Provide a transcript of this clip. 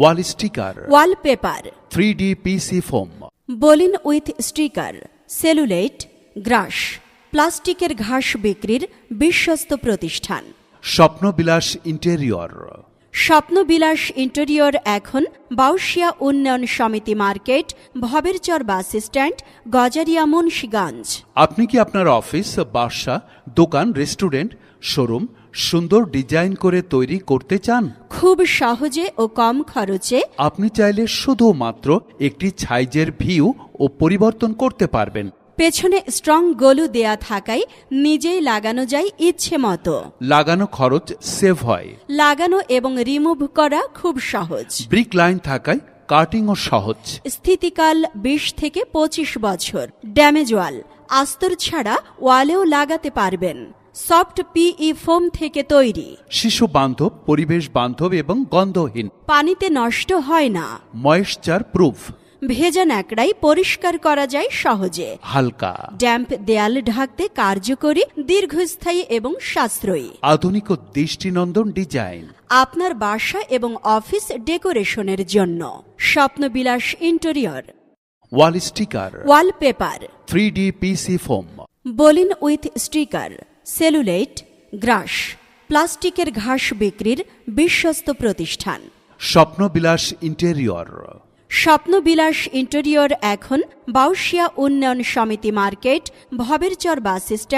Wall sticker wallpaper three D PC foam Bolin with sticker সেলুলেট grass প্লাস্টিকের ঘাস বিক্রির বিশ্বস্ত প্রতিষ্ঠান। স্বপ্নবিলাস ইন্টেরিয়র স্বপ্নবিলাস ইন্টেরিয়র এখন বাউশিয়া উন্নয়ন সমিতি market Bhaberchar bus stand Gazaria Munshiganj. আপনি কি আপনার অফিস বাসা দোকান রেস্টুরেন্ট শোরুম সুন্দর ডিজাইন করে তৈরি করতে চান? খুব সহজে ও কম খরচে। আপনি চাইলে শুধুমাত্র একটি ছাইজের ভিউ ও পরিবর্তন করতে পারবেন। পেছনে স্ট্রং গলু দেয়া থাকায় নিজেই লাগানো যায় ইচ্ছে মতো। লাগানো খরচ সেভ হয়। লাগানো এবং রিমুভ করা খুব সহজ। ব্রিক লাইন থাকায় কাটিংও সহজ। স্থিতিকাল বিশ থেকে পঁচিশ বছর। Damage wall. আস্তর ছাড়া ওয়ালেও লাগাতে পারবেন। সফট পিই ফোম থেকে তৈরি। শিশু বান্ধব পরিবেশ বান্ধব এবং গন্ধহীন। পানিতে নষ্ট হয় না। Moisture proof. ভেজা ন্যাকড়াই পরিষ্কার করা যায় সহজে। হালকা। ড্যাম্প দেয়াল ঢাকতে কার্যকরী দীর্ঘস্থায়ী এবং সাশ্রয়ী। আধুনিক ও দৃষ্টিনন্দন ডিজাইন। আপনার বাসা এবং অফিস ডেকোরেশনের জন্য। Swapnobilash interior. Wall sticker. Wallpaper. Three D PC foam. Bolin with sticker. সেলুলেট গ্রাস প্লাস্টিকের ঘাস বিক্রির বিশ্বস্ত প্রতিষ্ঠান। স্বপ্নবিলাস ইন্টেরিয়র। স্বপ্নবিলাস ইন্টেরিয়র এখন বাউশিয়া উন্নয়ন সমিতি মার্কেট ভবেরচর বাস স্ট্যান্ড